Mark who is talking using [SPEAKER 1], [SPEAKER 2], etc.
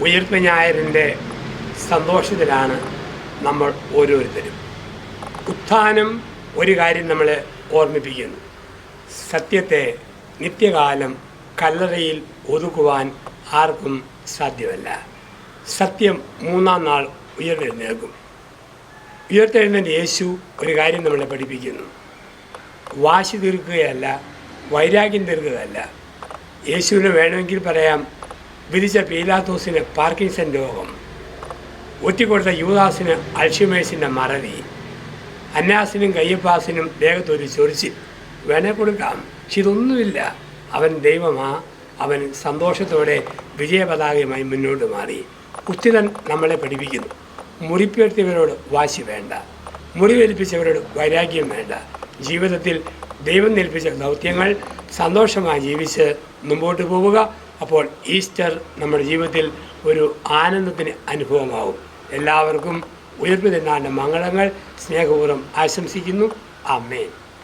[SPEAKER 1] ഉയർപ്പ് ഞായറിന്റെ സന്തോഷത്തിലാണ് നമ്മൾ ഓരോരുത്തരും. ഉത്ഥാനം ഒരു കാര്യം നമ്മൾ ഓർമ്മിപ്പിക്കുന്നു. സത്യത്തെ നിത്യകാലം കല്ലറയിൽ ഒതുക്കുവാൻ ആർക്കും സാധ്യമല്ല. സത്യം മൂന്നാം നാൾ ഉയർത്തെഴുന്നേൽക്കും. ഉയർത്തെഴുന്നേറ്റ് യേശു ഒരു കാര്യം നമ്മളെ പഠിപ്പിക്കുന്നു. വാശി തീർക്കുകയല്ല വൈരാഗ്യം തീർക്കുകയല്ല. യേശുവിന് വേണമെങ്കിൽ പറയാം വിധിച്ച പീലാത്തോസിന് പാർക്കിൻസൺ രോഗം. ഒറ്റിക്കൊടുത്ത യൂദാസിന് അൽഷിമേഴ്സിന്റെ മറവി. അന്നാസിനും കയ്യപ്പാസിനും ദേഹത്തൊരു ചൊറിച്ചിൽ. വേണേ കൊടുക്കാം. പക്ഷെ ഇതൊന്നുമില്ല. അവൻ ദൈവമാ. അവൻ സന്തോഷത്തോടെ വിജയപതാകയുമായി മുന്നോട്ട് മാറി. കുത്തിതൻ നമ്മളെ പഠിപ്പിക്കുന്നു. മുറിപ്പെടുത്തിയവരോട് വാശി വേണ്ട. മുറിവേൽപ്പിച്ചവരോട് വൈരാഗ്യം വേണ്ട. ജീവിതത്തിൽ ദൈവം നേൽപ്പിച്ച ദൗത്യങ്ങൾ സന്തോഷമായി ജീവിച്ച് മുമ്പോട്ട് പോവുക. അപ്പോൾ ഈസ്റ്റർ നമ്മുടെ ജീവിതത്തിൽ ഒരു ആനന്ദത്തിന് അനുഭവമാവും. എല്ലാവർക്കും ഉയർപ്പ് തിന്നാണ്ട് മംഗളങ്ങൾ സ്നേഹപൂർവം ആശംസിക്കുന്നു. അമ്മേൻ